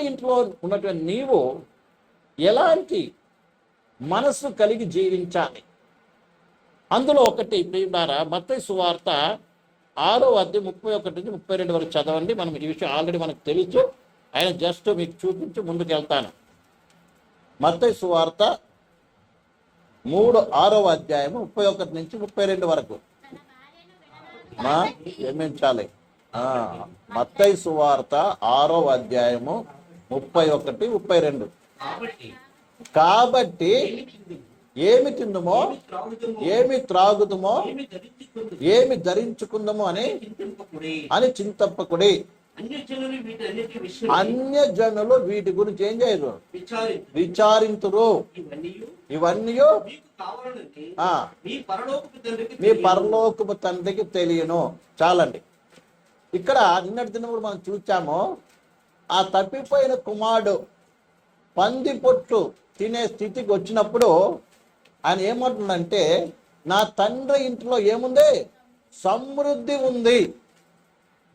దేవుని ఇంట్లో ఉన్నటువంటి నీవు ఎలాంటి మనస్సు కలిగి జీవించాలి? అందులో ఒకటి ప్రియుడారా మత్తయి సువార్త ఆరో అద్దె ముప్పై ఒకటి నుంచి ముప్పై రెండు వరకు చదవండి. మనం ఈ విషయం ఆల్రెడీ మనకు తెలుసు. ఆయన జస్ట్ మీకు చూపించి ముందుకు వెళ్తాను మత్తయి సువార్త మూడు ఆరో అధ్యాయము ముప్పై ఒకటి నుంచి ముప్పై రెండు వరకు. ఏమించాలి క్షమించాలి ఆ, సువార్త ఆరో అధ్యాయము ముప్పై ఒకటి ముప్పై రెండు. కాబట్టి ఏమి తిందుమో? ఏమి త్రాగుదుమో? ఏమి ధరించుకుందు ఏమి ధరించుకుందాము? అని అని చింతప్పకుడి అన్యజనులు వీటి గురించి ఏం చేయరు? విచారించు విచారింతురు. ఇవన్నీ మీ పరలోకపు తండ్రికి తెలియను. చాలండి. ఇక్కడ నిన్నటి దినప్పుడు మనం చూచాము. ఆ తప్పిపోయిన కుమారుడు పంది పొట్టు తినే స్థితికి వచ్చినప్పుడు ఆయన ఏమంటుందంటే నా తండ్రి ఇంట్లో ఏముంది? సమృద్ధి ఉంది.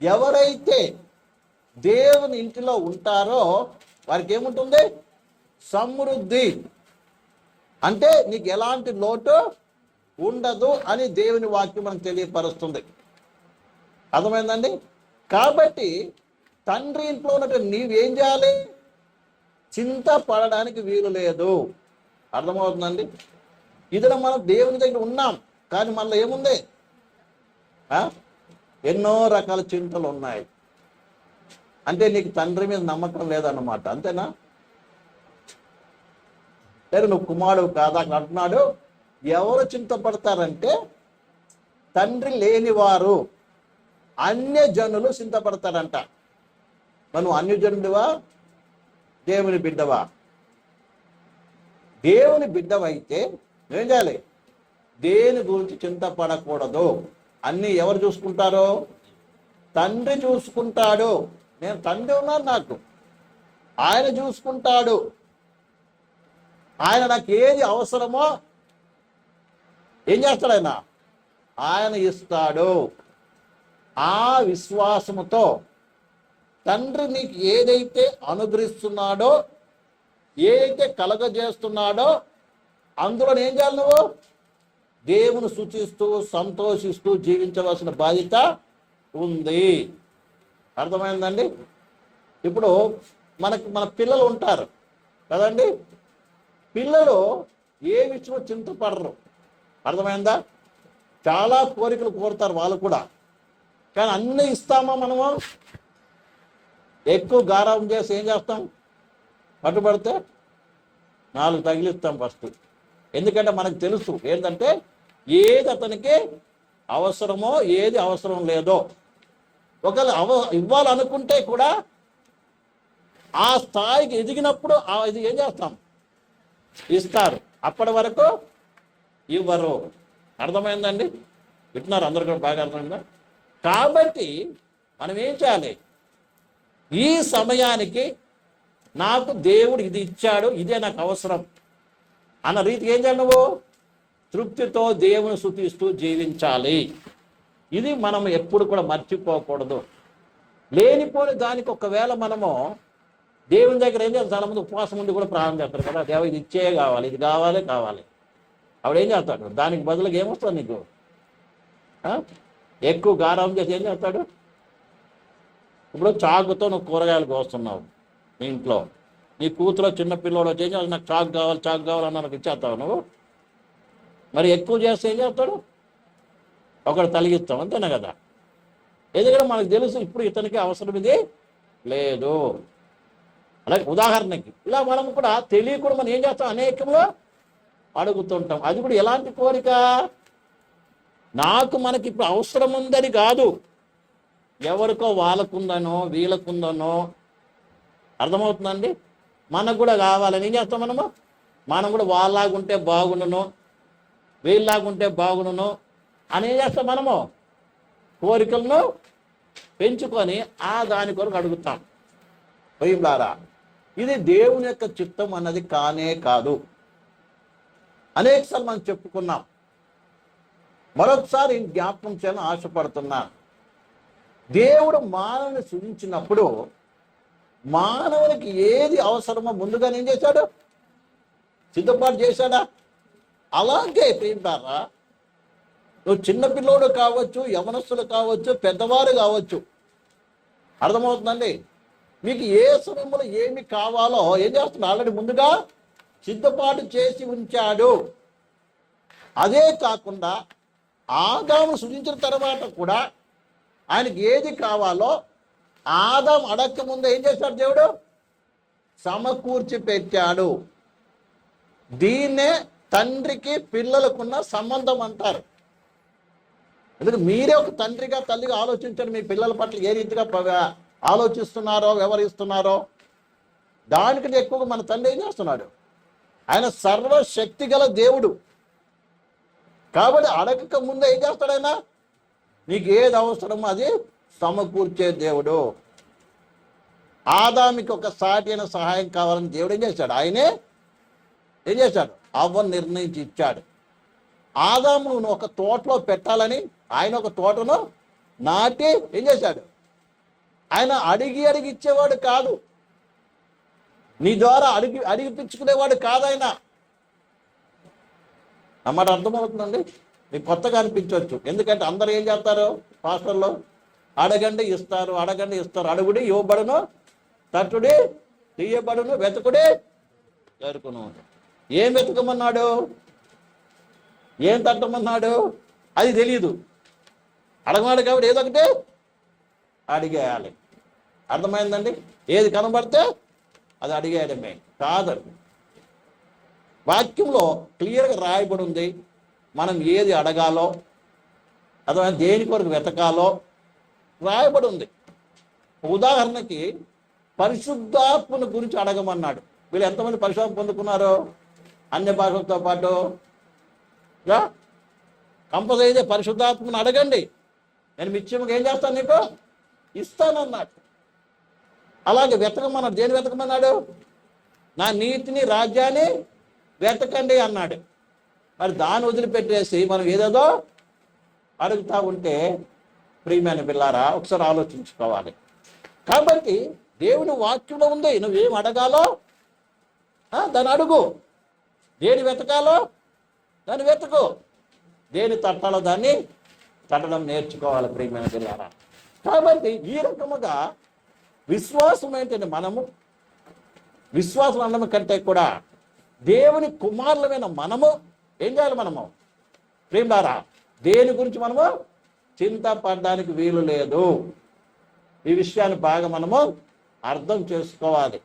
ఎవరైతే దేవుని ఇంటిలో ఉంటారో వారికి ఏముంటుంది? సమృద్ధి. అంటే నీకు ఎలాంటి లోటు ఉండదు అని దేవుని వాక్యం మనకు తెలియపరుస్తుంది. అర్థమైందండి? కాబట్టి తండ్రి ఇంట్లో ఉన్నట్టు నీవేం చేయాలి? చింత పడడానికి వీలు లేదు. అర్థమవుతుందండి? ఇదిలో మనం దేవుని దగ్గర ఉన్నాం కానీ మళ్ళీ ఏముంది? ఆ? ఎన్నో రకాల చింతలు ఉన్నాయి. అంటే నీకు తండ్రి మీద నమ్మకం లేదన్నమాట అంతేనా? సరే నువ్వు కుమారుడు కాదా అంటున్నాడు. ఎవరు చింతపడతారంటే తండ్రి లేనివారు. అన్య జనులు చింతపడతారంట. మనం అన్యజనుడివా? దేవుని బిడ్డవా? దేవుని బిడ్డవైతే ఏం చేయాలి? దేని గురించి చింతపడకూడదు. అన్ని ఎవరు చూసుకుంటారో? తండ్రి చూసుకుంటాడు. నేను తండ్రి ఉన్నాను నాకు. ఆయన చూసుకుంటాడు. ఆయన నాకు ఏది అవసరమో ఏం చేస్తాడు ఆయన? ఆయన ఇస్తాడు. ఆ విశ్వాసముతో తండ్రి నీకు ఏదైతే అనుగ్రహిస్తున్నాడో ఏదైతే కలగజేస్తున్నాడో అందులో ఏం చేయాలి నువ్వు? దేవుని సూచిస్తూ సంతోషిస్తూ జీవించవలసిన బాధ్యత ఉంది. అర్థమైందండి? ఇప్పుడు మనకి మన పిల్లలు ఉంటారు. కదండి? పిల్లలు ఏ విషయంలో చింతపడరు. అర్థమైందా? చాలా కోరికలు కోరుతారు వాళ్ళు కూడా. కానీ అన్నీ ఇస్తామా మనము? ఎక్కువ గారాబం చేసి ఏం చేస్తాం? పట్టుబడితే నాలుగు తగిలిస్తాం ఫస్ట్ ఎందుకంటే మనకు తెలుసు ఏంటంటే ఏది అతనికి అవసరమో ఏది అవసరం లేదో. ఒకవేళ అవ ఇవ్వాలనుకుంటే కూడా ఆ స్థాయికి ఎదిగినప్పుడు ఇది ఏం చేస్తాం? ఇస్తారు. అప్పటి వరకు ఇవ్వరు. అర్థమైందండి? వింటున్నారు? అందరు కూడా బాగా అర్థమైందా? కాబట్టి మనం ఏం చేయాలి? ఈ సమయానికి నాకు దేవుడు ఇది ఇచ్చాడు ఇదే నాకు అవసరం అన్న రీతికి ఏం చేయాలి నువ్వు? తృప్తితో దేవుని శుతిస్తూ జీవించాలి. ఇది మనం ఎప్పుడు కూడా మర్చిపోకూడదు. లేనిపోని దానికి ఒకవేళ మనము దేవుని దగ్గర ఏం చేస్తారు చాలామంది ఉపవాసం ఉండి కూడా ప్రారంభం చేస్తారు కదా దేవ ఇది ఇచ్చే కావాలి ఇది కావాలి కావాలి. అప్పుడు ఏం చేస్తాడు? దానికి బదులుగా ఏమొస్తుంది నీకు? ఎక్కువ గారం చేసి ఏం చేస్తాడు? ఇప్పుడు చాకుతో నువ్వు కూరగాయలు కోస్తున్నావు మీ ఇంట్లో. నీ కూతురు చిన్న పిల్లోడు వచ్చేసి నాకు చాకు కావాలి చాకు కావాలి అన్న ఇచ్చేస్తావు నువ్వు. మరి ఎక్కువ చేస్తే ఏం చేస్తాడు? ఒకడు తలిగిస్తాం అంతేనా కదా? ఎందుకంటే మనకు తెలుసు ఇప్పుడు ఇతనికి అవసరం ఇది లేదు. అలాగే ఉదాహరణకి ఇలా మనం కూడా తెలియకుండా మనం ఏం చేస్తాం? అనేకంలో అడుగుతుంటాం. అది కూడా ఎలాంటి కోరిక? నాకు మనకి ఇప్పుడు అవసరం ఉందని కాదు. ఎవరికో వాళ్ళకుందనో వీళ్ళకుందనో. అర్థమవుతుందండి? మనకు కూడా కావాలని ఏం చేస్తాం మనము? మనం కూడా వాళ్ళలాగుంటే బాగుండును వీళ్ళలాగుంటే బాగుండును అని ఏం చేస్తాం మనము? కోరికలను పెంచుకొని ఆ దాని కొరకు అడుగుతాం. భయంలారా ఇది దేవుని యొక్క చిత్తం అన్నది కానే కాదు. అనేకసార్లు మనం చెప్పుకున్నాం. మరొకసారి జ్ఞాపకం చేయాలని ఆశపడుతున్నాను దేవుడు మానవుని సృజించినప్పుడు మానవునికి ఏది అవసరమో ముందుగా ఏం చేశాడు? సిద్ధపాటు చేశాడా? అలాగే ప్రియులారా నువ్వు చిన్నపిల్లోడు కావచ్చు యవనస్తులు కావచ్చు పెద్దవారు కావచ్చు. అర్థమవుతుందండి? మీకు ఏ సమయంలో ఏమి కావాలో ఏం చేస్తున్నా ఆల్రెడీ ముందుగా సిద్ధపాటు చేసి ఉంచాడు. అదే కాకుండా ఆగాము సృజించిన తర్వాత కూడా ఆయనకి ఏది కావాలో ఆదాం అడక్క ముందు ఏం చేశాడు దేవుడు? సమకూర్చి పెట్టాడు దీన్నే తండ్రికి పిల్లలకున్న సంబంధం అంటారు. ఎందుకంటే మీరే ఒక తండ్రిగా తల్లిగా ఆలోచించండి మీ పిల్లల పట్ల ఏ రీతిగా ఆలోచిస్తున్నారో వ్యవహరిస్తున్నారో. దానికంటే ఎక్కువగా మన తండ్రి ఏం చేస్తున్నాడు? ఆయన సర్వశక్తి గల దేవుడు. కాబట్టి అడగక ముందే ఏం చేస్తాడు ఆయన? నీకు ఏది అవసరమో అది సమకూర్చే దేవుడు. ఆదామికి ఒక సాటి అయిన సహాయం కావాలని దేవుడు ఏం చేశాడు? ఆయనే ఏం చేశాడు? అవ్వను నిర్ణయించి ఇచ్చాడు. ఆదామును నువ్వు ఒక తోటలో పెట్టాలని ఆయన ఒక తోటను నాటి ఏం చేశాడు? ఆయన అడిగి అడిగి ఇచ్చేవాడు కాదు. నీ ద్వారా అడిగి అడిగిపించుకునేవాడు కాదు ఆయన. అన్నమాట అర్థమవుతుందండి? మీకు కొత్తగా అనిపించవచ్చు. ఎందుకంటే అందరు ఏం చేస్తారు? పాస్టర్లో అడగండి ఇస్తారు అడగండి ఇస్తారు. అడుగుడి ఇవ్వబడును తట్టుడి తీయబడును వెతుకుడి దొరుకును ఏం వెతుకమన్నాడు? ఏం తట్టమన్నాడు? అది తెలియదు అడగమాడు కాబట్టి ఏదొకటి అడిగేయాలి. అర్థమైందండి? ఏది కనబడితే అది అడిగేయడమే. కాదండి వాక్యంలో క్లియర్గా రాయబడి ఉంది. మనం ఏది అడగాలో అథవా దేని కొరకు వెతకాలో రాయబడి ఉంది ఉదాహరణకి పరిశుద్ధాత్మను గురించి అడగమన్నాడు. వీళ్ళు ఎంతమంది పరిశుభ్రం పొందుకున్నారో? అన్య భాషలతో పాటు కంపల్సరీ అయితే పరిశుద్ధాత్మను అడగండి. నేను మిత్యముగా ఏం చేస్తాను నీకు? ఇస్తానన్నాడు. అలాగే వెతకమన్నాడు. దేని వెతకమన్నాడు? నా నీతిని రాజ్యాన్ని వెతకండి అన్నాడు. మరి దాన్ని వదిలిపెట్టేసి మనం ఏదేదో అడుగుతా ఉంటే ప్రియమైన పిల్లారా ఒకసారి ఆలోచించుకోవాలి. కాబట్టి దేవుని వాక్యంలో ఉంది నువ్వేం అడగాలో? దాన్ని అడుగు. దేని వెతకాలో? దాన్ని వెతకు. దేని తట్టాలో దాన్ని తట్టడం నేర్చుకోవాలి ప్రియమైన పిల్లారా. కాబట్టి ఈ రకముగా విశ్వాసం ఏంటంటే మనము విశ్వాసం అనడం కంటే కూడా దేవుని కుమారులమైన మనము ఏం చేయాలి మనము? ప్రేమారా దేని గురించి మనము చింతపడడానికి వీలు లేదు. ఈ విషయాన్ని బాగా మనము అర్థం చేసుకోవాలి.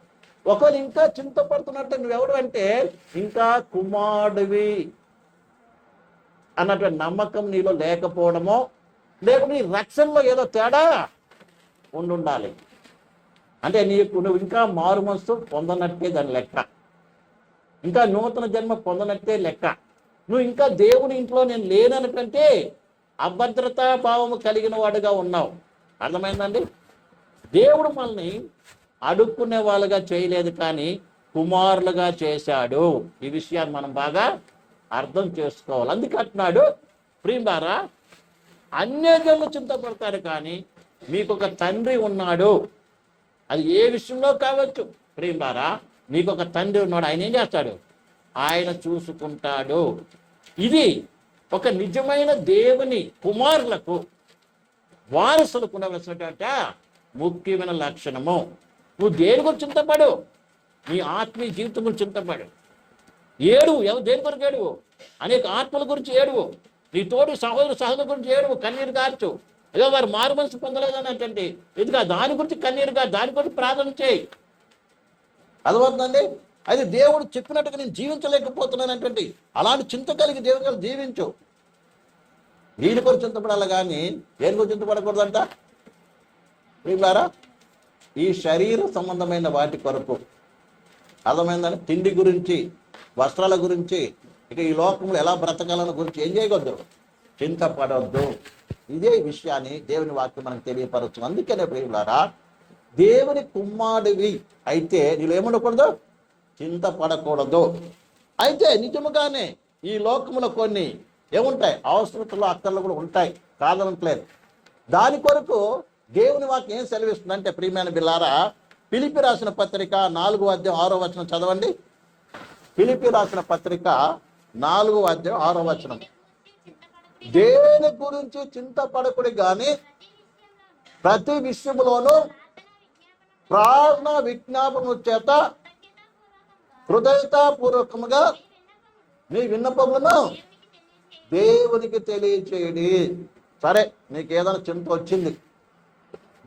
ఒకరు ఇంకా చింతపడుతున్నట్టు నువ్వెవడు అంటే ఇంకా కుమారుడివి అన్నటువంటి నమ్మకం నీలో లేకపోవడమో లేకపోతే నీ రక్షణలో ఏదో తేడా ఉండుండాలి. అంటే నీకు నువ్వు ఇంకా మారు మనసు పొందనట్టే దాని లెక్క. ఇంకా నూతన జన్మ పొందనట్టే లెక్క. నువ్వు ఇంకా దేవుని ఇంట్లో నేను లేననుకంటే అభద్రతా భావము కలిగిన వాడుగా ఉన్నావు. అర్థమైందండి? దేవుడు మనల్ని అడుక్కునే వాళ్ళుగా చేయలేదు కానీ కుమారులుగా చేశాడు. ఈ విషయాన్ని మనం బాగా అర్థం చేసుకోవాలి. అందుకంటున్నాడు ప్రియులారా అన్యజనులు చింతపడతారు కానీ మీకు ఒక తండ్రి ఉన్నాడు. అది ఏ విషయంలో కావచ్చు? ప్రియులారా మీకు ఒక తండ్రి ఉన్నాడు. ఆయన ఏం చేస్తాడు? ఆయన చూసుకుంటాడు. ఇది ఒక నిజమైన దేవుని కుమారులకు వారసులకు ఉండవలసినటువంటి ముఖ్యమైన లక్షణము. నువ్వు దేని గురించి చింతపడు? నీ ఆత్మీయ జీవితం గురించి చింతపడు. ఏడువు ఎవరు దేని కొరకు ఏడువు? అనేక ఆత్మల గురించి ఏడువు. నీ తోడు సహోదరు సహోదరు గురించి ఏడువు కన్నీరు కార్చు ఏదో వారు మారు మనసు పొందలేదని అంటే ఇదిగా దాని గురించి కన్నీరుగా దాని గురించి ప్రార్థన చేయి. అదవుతుందండి అది దేవుడు చెప్పినట్టుగా నేను జీవించలేకపోతున్నానటువంటి అలాంటి చింత కలిగి దేవుడు జీవించు. దీని కొరకు చింతపడాలి కానీ దేని కొరకు చింతపడకూడదంట? వీళ్ళారా ఈ శరీర సంబంధమైన వాటి కొరకు. అర్థమైందని తిండి గురించి వస్త్రాల గురించి ఇక ఈ లోకంలో ఎలా బ్రతకాలన్న గురించి ఏం చేయకూడదు చింతపడవద్దు ఇదే విషయాన్ని దేవుని వాక్యం మనకు తెలియపరచు అందుకనే ప్రియులారా దేవుని కుమ్మాడివి అయితే నీళ్ళు ఏముండకూడదు చింతపడకూడదు. అయితే నిజముగానే ఈ లోకములో కొన్ని ఏముంటాయి? అవసరతలు అక్కర్లు కూడా ఉంటాయి. కాదనట్లేదు దాని కొరకు దేవుని వాక్యం ఏం సెలవిస్తుంది అంటే ప్రియమైన బిల్లారా పిలిపి రాసిన పత్రిక నాలుగో అధ్యాయం ఆరో వచనం చదవండి. పిలిపి రాసిన పత్రిక నాలుగో అధ్యాయం ఆరో వచనం. దేని గురించి చింతపడకుడి కానీ ప్రతి విషయములోనూ ప్రార్థన విజ్ఞాపన చేత హృదయతాపూర్వకముగా మీ విన్నపములను దేవునికి తెలియచేయడి. సరే నీకు ఏదైనా చింత వచ్చింది.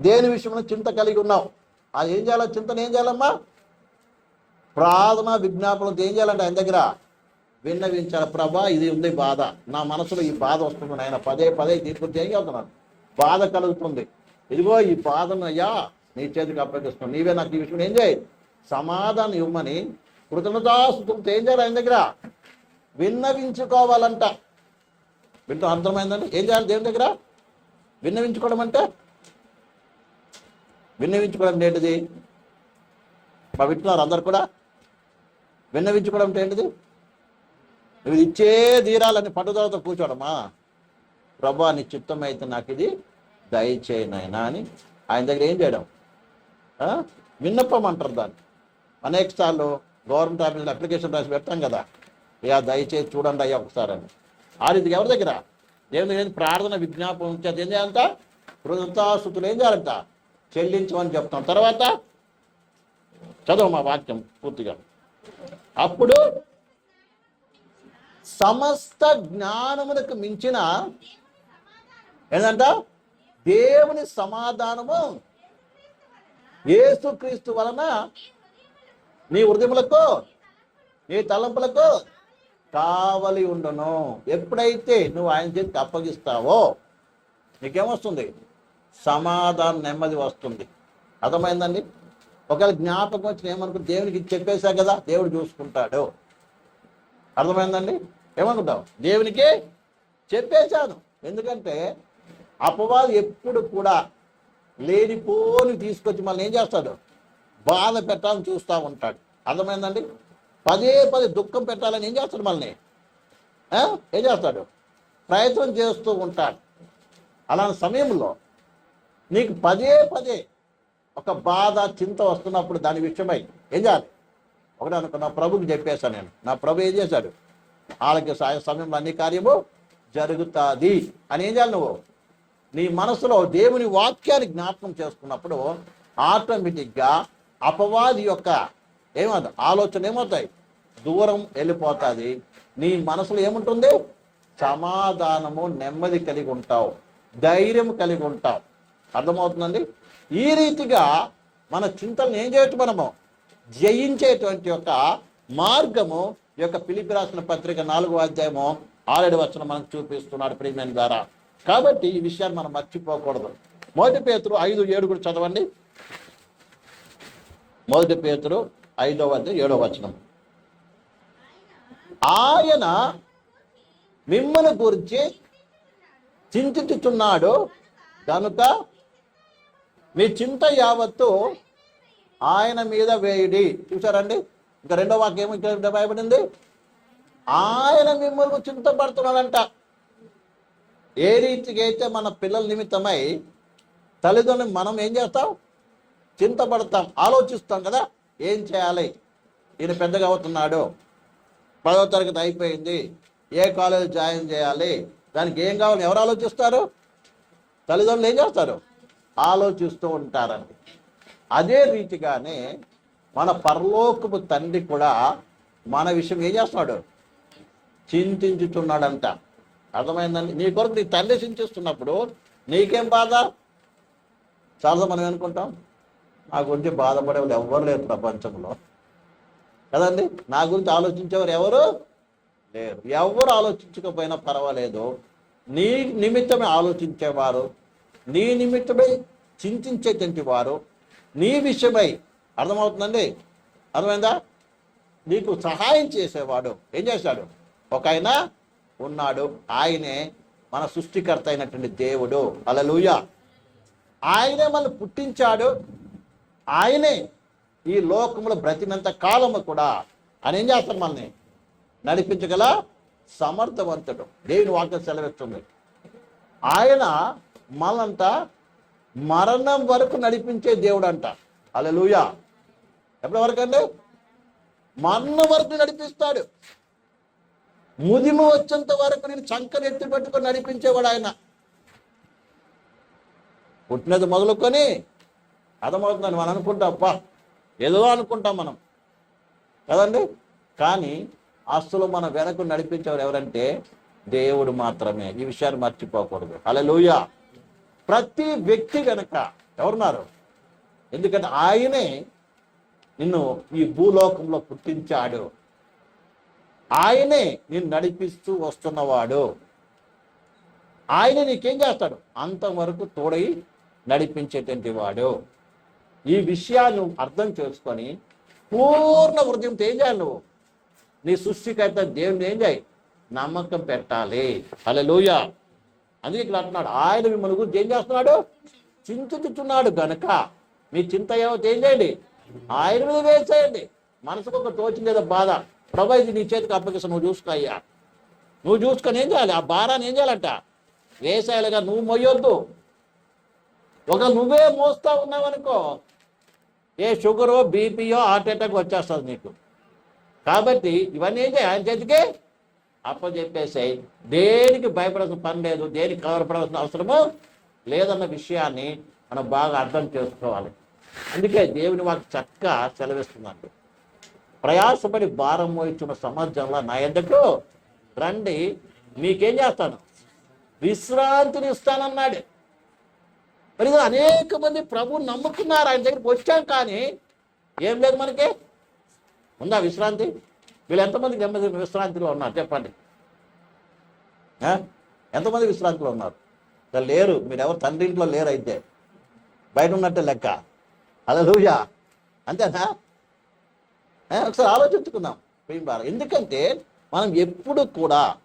దేని విషయంలో చింత కలిగి ఉన్నావు? అది ఏం చేయాలి చింతను ఏం చేయాలమ్మా? ప్రార్థన విజ్ఞాపనతో ఏం చేయాలంటే ఆయన దగ్గర విన్నవించాలి. ప్రభా ఇది ఉంది బాధ. నా మనసులో ఈ బాధ వస్తుంది ఆయన పదే పదే దీని గురించి ఏం చేస్తున్నాను బాధ కలుగుతుంది. ఇదిగో ఈ బాధను అయ్యా నీ చేతికి అప్పగిస్తున్నాను. నీవే నాకు ఈ విషయం ఏం చేయి సమాధానం ఇవ్వమని కృతజ్ఞతాస్తులతో ఏం చేయాలి ఆయన దగ్గర? విన్నవించుకోవాలంట. వింటూ అర్థమైందండి? ఏం చేయాలి దేవుని దగ్గర? విన్నవించుకోవడం అంటే? విన్నవించుకోవడం ఏంటిది? మా వింటున్నారు అందరు కూడా? విన్నవించుకోవడం అంటే ఏంటిది? నువ్వు ఇచ్చే తీరాలని పట్టుదలతో కూర్చోవడమా? ప్రభా నీ చిత్తం అయితే నాకు ఇది దయచేయి అని ఆయన దగ్గర ఏం చేయడం? విన్నప్పమంటారు విన్నపం అంటారు దాన్ని. అనేక సార్లు గవర్నమెంట్ ఆఫీసులో అప్లికేషన్ రాసి పెడతాం కదా. అయ్యా దయచేసి చూడండి అయ్యా ఒకసారి అని ఆ రీతికి ఎవరి దగ్గర? దేవుని ప్రార్థన విజ్ఞాపం చేత ఏం చేయాలంట కృతజ్ఞతాస్తుతులు ఏం చేయాలంట? చెల్లించమని చెప్తాం. తర్వాత చదువు మా వాక్యం పూర్తిగా. అప్పుడు సమస్త జ్ఞానమునకు మించిన ఏంటంట దేవుని సమాధానము. ఏసుక్రీస్తు వలన నీ హృదయములకు నీ తలంపులకు కావలి ఉండును. ఎప్పుడైతే నువ్వు ఆయన చేతికి అప్పగిస్తావో నీకేమొస్తుంది? సమాధానం నెమ్మది వస్తుంది. అర్థమైందండి? ఒకవేళ జ్ఞాపకం వచ్చిన ఏమనుకో దేవునికి చెప్పేశా కదా దేవుడు చూసుకుంటాడు. అర్థమైందండి? ఏమనుకుంటావు? దేవునికి చెప్పేశాను. ఎందుకంటే అపవాదు ఎప్పుడు కూడా లేనిపోని తీసుకొచ్చి మళ్ళీ ఏం చేస్తాడు? బాధ పెట్టాలని చూస్తూ ఉంటాడు. అర్థమైందండి? పదే పదే దుఃఖం పెట్టాలని ఏం చేస్తాడు మళ్ళీ ఏం చేస్తాడు? ప్రయత్నం చేస్తూ ఉంటాడు. అలాంటి సమయంలో నీకు పదే పదే ఒక బాధ చింత వస్తున్నప్పుడు దాని విషయమై ఏం చేయాలి? ఒకటి అనుకో నా ప్రభుకి చెప్పేశాను నేను. నా ప్రభు ఏం చేశాడు? వాళ్ళకి సాయం సమయంలో అన్ని కార్యము జరుగుతుంది అని ఏం చేయాలి నువ్వు? నీ మనసులో దేవుని వాక్యాన్ని జ్ఞాపకం చేసుకున్నప్పుడు ఆటోమేటిక్గా అపవాది యొక్క ఏమవుతుంది ఆలోచన ఏమవుతాయి? దూరం వెళ్ళిపోతుంది. నీ మనసులో ఏముంటుంది? సమాధానము నెమ్మది కలిగి ఉంటావు. ధైర్యం కలిగి ఉంటావు. అర్థమవుతుందండి? ఈ రీతిగా మన చింతలను ఏం చేయటం మనము? జయించేటువంటి యొక్క మార్గము యొక్క పిలిపి రాసిన పత్రిక నాలుగో అధ్యాయము ఆరేడు వచ్చిన మనకు చూపిస్తున్నాడు ప్రియమైన ద్వారా. కాబట్టి ఈ విషయాన్ని మనం మర్చిపోకూడదు. మొదటి పేతురు ఐదు ఏడుగురు చదవండి. మొదటి పేతురు ఐదవ అధ్యాయం ఏడవ వచనం. ఆయన మిమ్మల్ని గురించి చింతించుచున్నాడు. కనుక మీ చింత యావత్తు ఆయన మీద వేయుడి. చూసారండి ఇంకా రెండో వాక్యం ఇక్కడ భయపడింది ఆయన మిమ్మల్ని చింతపడుతున్నాడంట. ఏ రీతికి అయితే మన పిల్లల నిమిత్తమై తల్లిదండ్రులు మనం ఏం చేస్తాం? చింతపడతాం ఆలోచిస్తాం కదా? ఏం చేయాలి? ఈయన పెద్దగా అవుతున్నాడు. పదవ తరగతి అయిపోయింది. ఏ కాలేజ్ జాయిన్ చేయాలి? దానికి ఏం కావాలి? ఎవరు ఆలోచిస్తారు? తల్లిదండ్రులు ఏం చేస్తారు? ఆలోచిస్తూ ఉంటారండి. అదే రీతిగానే మన పరలోకపు తండ్రి కూడా మన విషయం ఏం చేస్తున్నాడు? చింతించుతున్నాడంట. అర్థమైందండి? నీ కొరకు నీ తండ్రి చింతిస్తున్నప్పుడు నీకేం బాధ? చాలా మనం అనుకుంటాం నా గురించి బాధపడే వాళ్ళు ఎవ్వరు లేరు ప్రపంచంలో. కదండి? నా గురించి ఆలోచించేవారు ఎవరు? లేరు. ఎవరు ఆలోచించకపోయినా పర్వాలేదు. నీ నిమిత్తమే ఆలోచించేవారు. నీ నిమిత్తమై చింతించేటువంటి వారు. నీ విషయమై అర్థమవుతుందండి? అర్థమైందా? నీకు సహాయం చేసేవాడు. ఏం చేశాడు? ఒక ఆయన ఉన్నాడు. ఆయనే మన సృష్టికర్త అయినటువంటి దేవుడు. అలలుయ ఆయనే మనల్ని పుట్టించాడు. ఆయనే ఈ లోకంలో బ్రతినంత కాలము కూడా ఆయన ఏం చేస్తారు మనల్ని? నడిపించగల సమర్థవంతుడు. దేవుని వాక్యం సెలవిస్తుంది. ఆయన మనంట మరణం వరకు నడిపించే దేవుడు అంట అలెలుయా ఎప్పటి వరకు అండి? మరణం వరకు నడిపిస్తాడు. ముదిము వచ్చేంత వరకు నేను చంకని ఎత్తి పెట్టుకొని నడిపించేవాడు ఆయన. పుట్టినది మొదలుకొని అర్థమవుతుందని మనం అనుకుంటాం. అప్పా ఏదో అనుకుంటాం మనం. కదండి? కానీ ఆస్తులు మన వెనక నడిపించేవారు ఎవరంటే దేవుడు మాత్రమే. ఈ విషయాన్ని మర్చిపోకూడదు. అలా ప్రతి వ్యక్తి వెనక ఎవరున్నారు? ఎందుకంటే ఆయనే నిన్ను ఈ భూలోకంలో పుట్టించాడు. ఆయనే నిన్ను నడిపిస్తూ వస్తున్నవాడు. ఆయన నీకేం చేస్తాడు? అంతవరకు తోడై నడిపించేటువంటి వాడు. ఈ విషయాన్ని అర్థం చేసుకొని పూర్ణ వృద్ధిని ఏం చేయాలి నువ్వు? నీ సృష్టికర్త దేవుని ఏం చేయి నమ్మకం పెట్టాలి. హల్లెలూయ. అందుకే ఇక్కడ అంటున్నాడు ఆయన మిమ్మల్ని గురించి ఏం చేస్తున్నాడు? చింతించుతున్నాడు గనక. మీ చింత ఏమో ఏం చేయండి? ఆయన మీద వేసేయండి. మనసుకు ఒక తోచింది ఏదో బాధ. ప్రభా ఇది నీ చేతికి అప్పగిస్తా నువ్వు చూసుకో అయ్యా నువ్వు చూసుకొని ఏం చేయాలి? ఆ భారాన్ని ఏం చేయాలంట? వేసేయాలిగా నువ్వు మొయ్యొద్దు. ఒక నువ్వే మోస్తా ఉన్నావనుకో ఏ షుగరో బీపీయో హార్ట్ అటాక్ వచ్చేస్తుంది నీకు. కాబట్టి ఇవన్నీ ఆయన చేతికి అప్పచెప్పేసాయి దేనికి భయపడాల్సిన పని లేదు దేనికి కవరపడాల్సిన అవసరము లేదన్న విషయాన్ని మనం బాగా అర్థం చేసుకోవాలి. అందుకే దేవుని వాకి చక్క సెలవిస్తుందండి ప్రయాసపడి భారం మోయించిన సమాజంలో నా ఎందుకు? రండి మీకేం చేస్తాను? విశ్రాంతిని ఇస్తానన్నాడు మరి అనేక మంది ప్రభు నమ్ముకున్నారు ఆయన దగ్గరికి వచ్చాం కానీ ఏం లేదు మనకి. ఉందా విశ్రాంతి? వీళ్ళు ఎంతమంది నెమ్మది విశ్రాంతిలో ఉన్నారు? చెప్పండి. ఎంతమంది విశ్రాంతిలో ఉన్నారు? లేరు. మీరు ఎవరు తండ్రి ఇంట్లో లేరు అయితే బయట ఉన్నట్టే లెక్క. అలా అంతేనా? ఒకసారి ఆలోచించుకుందాం. ప్రేమ భారం. ఎందుకంటే మనం ఎప్పుడు కూడా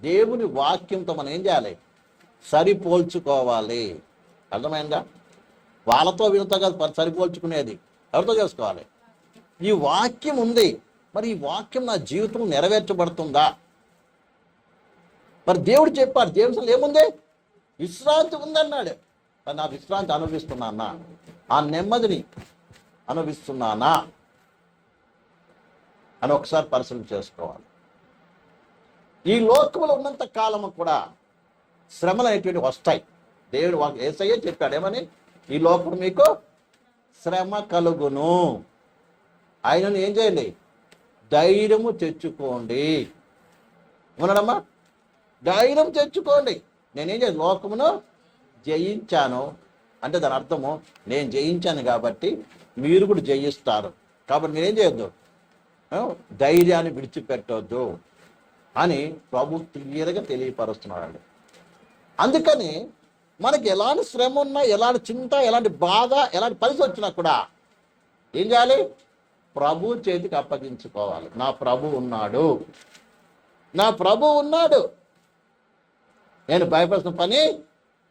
దేవుని వాక్యంతో మనం ఏం చేయాలి? సరిపోల్చుకోవాలి. అర్థమైందా? వాళ్ళతో వీళ్ళతో కాదు సరిపోల్చుకునేది. ఎవరితో చేసుకోవాలి? ఈ వాక్యం ఉంది. మరి ఈ వాక్యం నా జీవితం నెరవేర్చబడుతుందా? మరి దేవుడు చెప్పాడు దేవుడు ఏముంది? విశ్రాంతి ఉందన్నాడు. మరి నా విశ్రాంతి అనుభవిస్తున్నానా? ఆ నెమ్మదిని అనుభవిస్తున్నానా? అని ఒకసారి పరిశీలన చేసుకోవాలి. ఈ లోకంలో ఉన్నంత కాలము కూడా శ్రమలు అనేటువంటివి వస్తాయి. దేవుడు వాకు ఏసయ్యే చెప్పాడు. ఏమని? ఈ లోకం మీకు శ్రమ కలుగును. ఆయనను ఏం చేయండి? ధైర్యము తెచ్చుకోండి. ఉన్నాడమ్మా ధైర్యం తెచ్చుకోండి. నేనేం చేయాలి? లోకమును జయించాను. అంటే దాని అర్థము నేను జయించాను కాబట్టి మీరు కూడా జయిస్తారు. కాబట్టి మీరేం చేయొద్దు? ధైర్యాన్ని విడిచిపెట్టొద్దు అని ప్రభు క్లియర్గా తెలియపరుస్తున్నాడు అందుకని మనకి ఎలాంటి శ్రమ ఉన్నా ఎలాంటి చింత ఎలాంటి బాధ ఎలాంటి పరిస్థితి వచ్చినా కూడా ఏం చేయాలి? ప్రభు చేతికి అప్పగించుకోవాలి. నా ప్రభు ఉన్నాడు. నా ప్రభు ఉన్నాడు. నేను భయపడుతున్న పని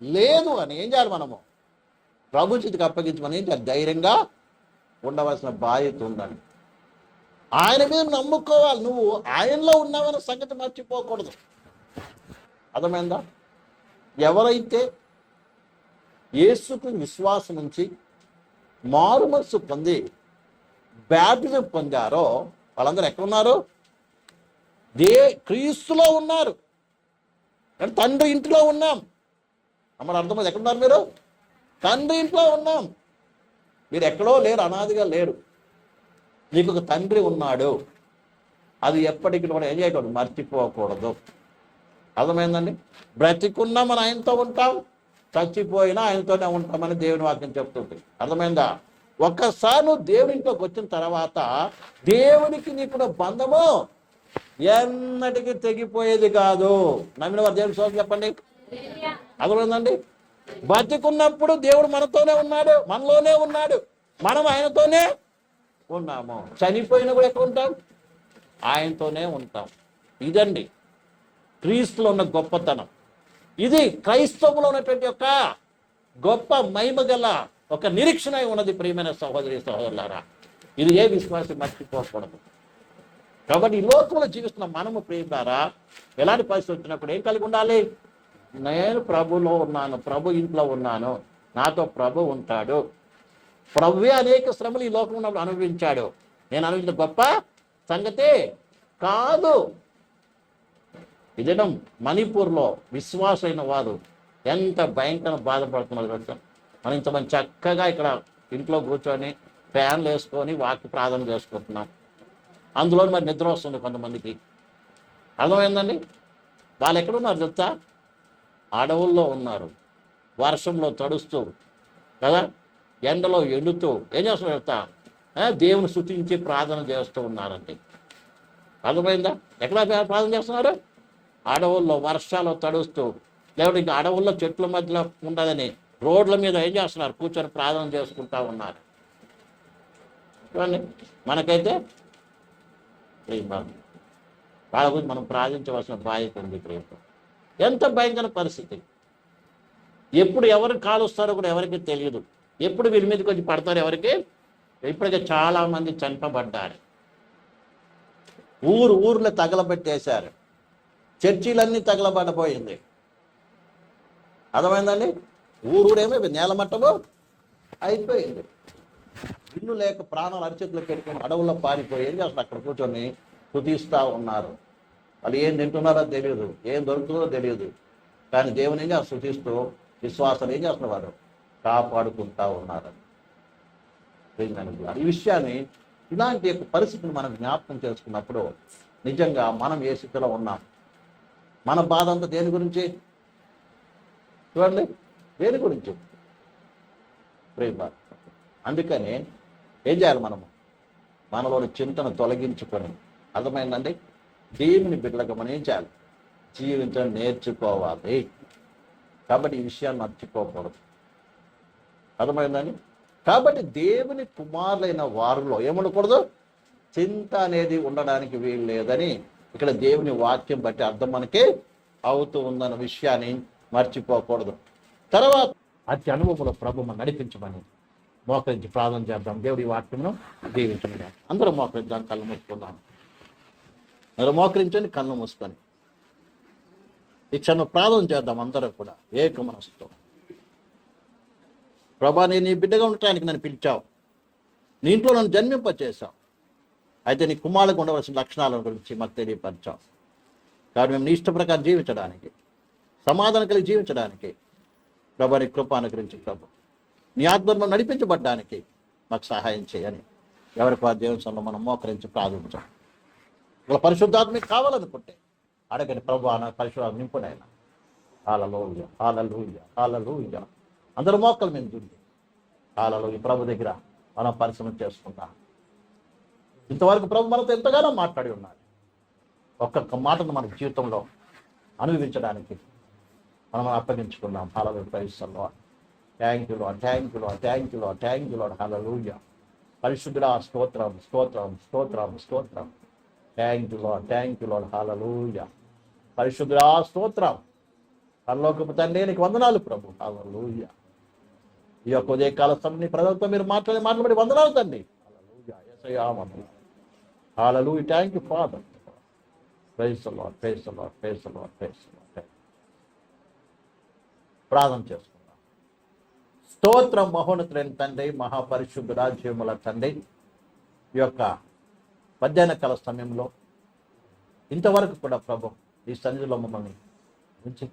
లేదు అని ఏం చేయాలి మనము? ప్రభు చేతికి అప్పగించమని ఏం చేయాలి? ధైర్యంగా ఉండవలసిన బాధ్యత ఉందండి ఆయన మీద నమ్ముకోవాలి. నువ్వు ఆయనలో ఉన్నావన్న సంగతి మర్చిపోకూడదు. అర్థమైందా? ఎవరైతే యేసుకు విశ్వాసం ఉంచి మారుమనసు పొంది బ్యాప్టిజం పొందారో వాళ్ళందరూ ఎక్కడ ఉన్నారు దే క్రీస్తులో ఉన్నారు. అంటే తండ్రి ఇంట్లో ఉన్నాం. అమ్మ అర్థమైంది ఎక్కడ ఉన్నారు మీరు? తండ్రి ఇంట్లో ఉన్నాం. మీరు ఎక్కడో లేరు అనాదిగా లేరు. నీకు ఒక తండ్రి ఉన్నాడు. అది ఎప్పటికీ కూడా ఏం చేయకూడదు మర్చిపోకూడదు. అర్థమైందండి? బ్రతికున్నా మనం ఆయనతో ఉంటాం. చచ్చిపోయినా ఆయనతోనే ఉంటామని దేవుని వాక్యం చెప్తుంది. అర్థమైందా? ఒక్కసారి నువ్వు దేవుని ఇంట్లోకి వచ్చిన తర్వాత దేవునికి నీకున్న బంధము ఎన్నటికి తెగిపోయేది కాదు. నమ్మిన వారు దేవుని సోదరు చెప్పండి. అర్థమైందండి బతికున్నప్పుడు దేవుడు మనతోనే ఉన్నాడు మనలోనే ఉన్నాడు మనం ఆయనతోనే ఉన్నాము. చనిపోయిన కూడా ఎక్కడ ఉంటాం? ఆయనతోనే ఉంటాం. ఇదండి క్రీస్తులో ఉన్న గొప్పతనం. ఇది క్రైస్తవంలో ఉన్నటువంటి ఒక గొప్ప మహిమ గల ఒక నిరీక్షణ ఉన్నది ప్రియమైన సహోదరి సహోదరులారా. ఇది ఏ విశ్వాసం మర్చిపోకూడదు కాబట్టి ఈ లోకంలో జీవిస్తున్న మనము ప్రియులారా ఎలాంటి పరిస్థితి వచ్చినప్పుడు ఏం కలిగి ఉండాలి? నేను ప్రభులో ఉన్నాను ప్రభు ఇంట్లో ఉన్నాను నాతో ప్రభు ఉంటాడు. ప్రభువే అనేక శ్రమలు ఈ లోకంలో అనుభవించాడు. నేను అనుభవించిన గొప్ప సంగతి కాదు. ఇదనం మణిపూర్లో విశ్వాసైన వారు ఎంత భయంకర బాధపడుతున్నారు తెలుసా? మనం ఇంతమంది చక్కగా ఇక్కడ ఇంట్లో కూర్చొని ఫ్యాన్లు వేసుకొని వాక్య ప్రార్థన చేసుకుంటున్నాం. అందులో మరి నిద్ర వస్తుంది కొంతమందికి. అర్థమైందండి? వాళ్ళు ఎక్కడున్నారు చెప్తా అడవుల్లో ఉన్నారు. వర్షంలో తడుస్తూ కదా? ఎండలో ఎండుతూ ఏం చేస్తున్నారు చెప్తా దేవుని శుతించి ప్రార్థన చేస్తూ ఉన్నారండి. అర్థమైందా? ఎక్కడ ప్రార్థన చేస్తున్నారు? అడవుల్లో వర్షాలు తడుస్తూ లేకపోతే ఇంకా అడవుల్లో చెట్ల మధ్యలో ఉండదని రోడ్ల మీద ఏం చేస్తున్నారు? కూర్చొని ప్రార్థన చేసుకుంటా ఉన్నారు. చూడండి మనకైతే వాళ్ళ గురించి మనం ప్రార్థించవలసిన బాధ్యత ఉంది ప్రేమ. ఎంత భయంకర పరిస్థితి. ఎప్పుడు ఎవరు కాలుస్తారో కూడా ఎవరికి తెలియదు. ఎప్పుడు వీరి మీదకి వచ్చి పడతారు ఎవరికి ఇప్పటికే చాలామంది చంపబడ్డారు. ఊరు ఊర్లో తగలబెట్టేశారు. చర్చీలన్నీ తగలబడబోయింది. అర్థమైందండి? ఊరూరేమో నేలమట్టము అయిపోయింది. ఇల్లు లేక ప్రాణాలు అరిచేతులు పెట్టుకుని అడవుల్లో పారిపోయి ఏం చేస్తారు అక్కడ కూర్చొని స్తుతిస్తూ ఉన్నారు. వాళ్ళు ఏం తింటున్నారో తెలియదు ఏం దొరుకుతుందో తెలియదు కానీ దేవుని ఏం చేస్తారు స్థుతిస్తూ విశ్వాసం ఏం చేస్తున్నారు? కాపాడుకుంటా ఉన్నారు. ఈ విషయాన్ని ఇలాంటి యొక్క పరిస్థితిని మనం జ్ఞాపకం చేసుకున్నప్పుడు నిజంగా మనం ఏ స్థితిలో ఉన్నాం? మన బాధ అంతా దేని గురించి? చూడండి దేని గురించి? ప్రేమ. అందుకని ఏం చేయాలి మనము? మనలోని చింతను తొలగించుకొని. అర్థమైందండి? దేవుని బిడ్డలకు మనం ఏం చేయాలి? జీవించడం నేర్చుకోవాలి. కాబట్టి ఈ విషయాన్ని మర్చిపోకూడదు. అర్థమైందండి? కాబట్టి దేవుని కుమారులైన వారిలో ఏముండకూడదు? చింత అనేది ఉండడానికి వీలు లేదని ఇక్కడ దేవుని వాక్యం బట్టి అర్థం మనకి అవుతూ ఉందన్న విషయాన్ని మర్చిపోకూడదు. తర్వాత అతి అనుభవంలో ప్రభు మనం నడిపించమని మోకరించి ప్రార్థన చేద్దాం. దేవుడి వాక్యమును దీవించమని అందరూ మోకరిద్దాం కళ్ళు మూసుకుందాం. అందరూ మోకరించండి కళ్ళు మూసుకొని. ఈ క్షణం ప్రార్థన చేద్దాం అందరూ కూడా. ఏక మనసుతో ప్రభా నేను నీ బిడ్డగా ఉండటానికి నన్ను పిలిచావు. నీ ఇంట్లో నన్ను జన్మింపచేశావు. అయితే నీ కుమారులకు ఉండవలసిన లక్షణాల గురించి మాకు తెలియపరిచావు. కాబట్టి మేము నీ ఇష్ట ప్రకారం జీవించడానికి సమాధానం కలిగి జీవించడానికి ప్రభు నీ కృప అనుగ్రహించి ప్రభు. నీ ఆత్మను నడిపించబడ్డానికి మాకు సహాయం చేయని ఎవరికి ఆ దేవుని మనం మోకరించి ప్రార్థించాం. ఇలా పరిశుద్ధాత్మకి కావాలనుకుంటే అడగని ప్రభు అన్న పరిశుభ్రం నింపునైనా కాలలోయ కాలలోయ కాలలోయ అందరూ మోకలు మేము దుండి కాలలో ఈ ప్రభు దగ్గర మనం పరిశ్రమ చేసుకుంటాం. ఇంతవరకు ప్రభు మనతో ఎంతగానో మాట్లాడి ఉన్నారు ఒక్కొక్క మాటను మన జీవితంలో అనుభవించడానికి మనం అప్పగించుకున్నాం హాలలో ప్రవేశంలో thank you thank you thank you thank స్తోత్రం స్తోత్రం స్తోత్రం స్తోత్రం. థ్యాంక్ యూ థ్యాంక్ యూ హాలూయ పరిశుద్ధుడా స్తోత్రం. పరలోకపు తండ్రి నీకు వందనాలు ప్రభు. హాలూయ ఈ యొక్క ఉదయకాల సమయం ప్రజలతో మీరు మాట్లాడి మాట్లాడి వందనాలు తండ్రి. హాలూ thank you father praise lord praise lord praise lord praise lord ప్రార్థన చేసుకుందాం. స్తోత్రం మహోన్నతులైన తండ్రి మహాపరిశుద్ధుడా జీవముల తండ్రి ఈ యొక్క మధ్యాహ్న కాల సమయంలో ఇంతవరకు కూడా ప్రభు ఈ సన్నిధిలో మమ్మల్ని ఉంచి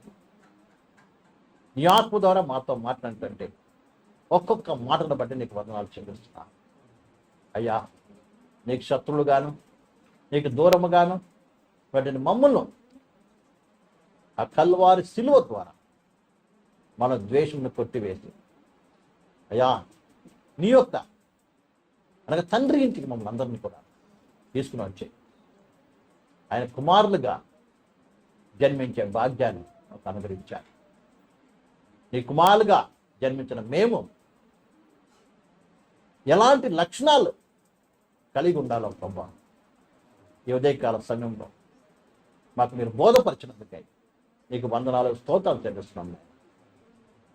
నీ ఆత్మ ద్వారా మాతో మాట్లాడుతుంటే ఒక్కొక్క మాటను బట్టి నీకు వందనాలు చెల్లిస్తున్నాను అయ్యా నీకు శత్రువులుగాను నీకు దూరముగాను వాటిని మమ్మల్ని ఆ కల్వారి సిలువ ద్వారా మన ద్వేషంను కొట్టివేసి అయ్యా నీ యొక్క అనగా తండ్రి ఇంటికి మమ్మల్ని అందరినీ కూడా తీసుకుని వచ్చే. ఆయన కుమారులుగా జన్మించే భాగ్యాన్ని మాకు అనుగ్రహించాలి. నీ కుమారులుగా జన్మించిన మేము ఎలాంటి లక్షణాలు కలిగి ఉండాలో ప్రభా. ఈ ఉదయకాల సమయంలో మాకు మీరు బోధపరిచినందుకై నీకు వందనాలు స్తోత్రాలు చెల్లిస్తున్నాం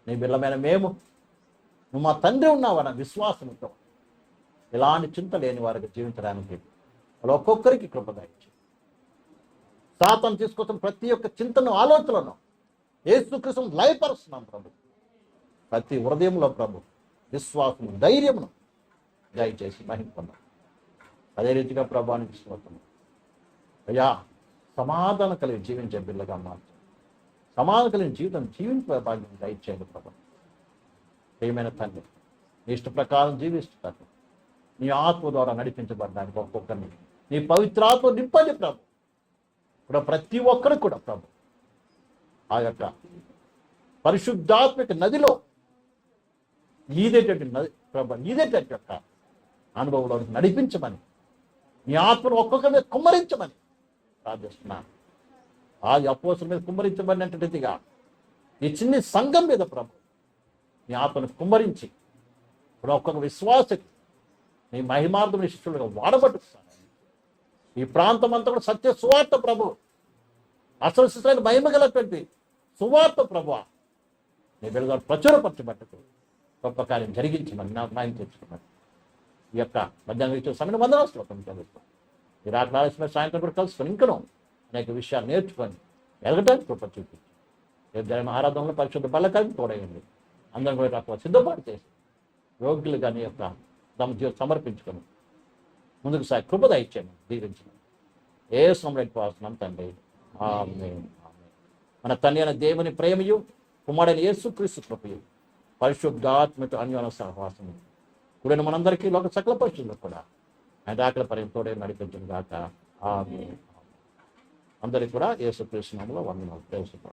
నీ బిల్లమైన మేము నువ్వు మా తండ్రి ఉన్నావన్న విశ్వాసంతో ఎలాంటి చింత లేని వారికి జీవించడానికి వాళ్ళు ఒక్కొక్కరికి కృపగా సాతం తీసుకొస్తున్న ప్రతి ఒక్క చింతను ఆలోచనను ఏసుకృష్ణ లయపరుస్తున్నాం ప్రభు. ప్రతి హృదయంలో ప్రభు విశ్వాసము ధైర్యమును దయచేసి మహింపొందాం. అదే రీతిగా ప్రభానికి స్తోత్రం అయ్యా సమాధానం కలిగి జీవించే బిల్లగా మార్చు సమాధానం కలిగిన జీవితం జీవించే భాగ్యం దయచేయండి ప్రభా. ప్రియమైన తండ్రి నీ ఇష్ట ప్రకారం జీవిస్తున్నారు నీ ఆత్మ ద్వారా నడిపించబడడానికి ఒక్కొక్కరిని. నీ పవిత్రాత్మ నింపండి ప్రభు. ఇప్పుడు ప్రతి ఒక్కరు కూడా ప్రభు. ఆ యొక్క పరిశుద్ధాత్మిక నదిలో నీదేటటువంటి నది ప్రభు నీదేటటువంటి యొక్క అనుభవంలో నడిపించమని మీ ఆత్మను ఒక్కొక్కరి మీద కుమ్మరించమని ప్రార్థిస్తున్నాను. ఆది అపోసుల మీద కుమ్మరించబడినటువంటిదిగా ఈ చిన్ని సంఘం మీద ప్రభు నీ ఆత్మను కుమ్మరించి ఇప్పుడు ఒక్కొక్క విశ్వాసకి నీ మహిమార్థం శిష్యులుగా వాడబట్టుస్తాను ఈ ప్రాంతం అంతా కూడా సత్య సువార్త ప్రభు. అసలు శిశులైన మహిమ గలటువంటి సువార్త ప్రభు. నీ బిడ్డ ప్రచురపరచబట్టుకు గొప్ప కార్యం జరిగించమని నాకు న్యాయం తెచ్చుకున్నాను ఈ యొక్క మధ్యాహ్నం ఇచ్చే సమయం వందన శ్లోకం చదువుతాం ఈ రాత్రి ఆలస్యమైన సాయంత్రం కూడా కలుసుకొని ఇంకనూ అనేక విషయాలు నేర్చుకొని ఎదగటానికి కృప చూపించి రేపు ఆరాధనలో పరిశుద్ధ బలకానికి తోడైంది అందరం కూడా నాకు సిద్ధపాటు చేసి యోగ్యులుగా కానీ యొక్క తమ జీవితం సమర్పించుకొని ముందుకు సాగి కృప దయచేయండి దీవించిన ఏ సమయం వాస్తున్నాం తండ్రి. మన తండ్రి అయిన దేవుని ప్రేమయు కుమారుడైన యేసు క్రీస్తు కృపయు పరిశుద్ధాత్మక అన్యోన సహవాసము. కూడిన మనందరికీ లోక సకల పరిస్థితుల్లో కూడా ఆయన రాకల పర్యంతోడే నడిపించిన దాకా ఆమె అందరికి కూడా యేసు కృష్ణంలో వందనాలు. తెలుసుకోండి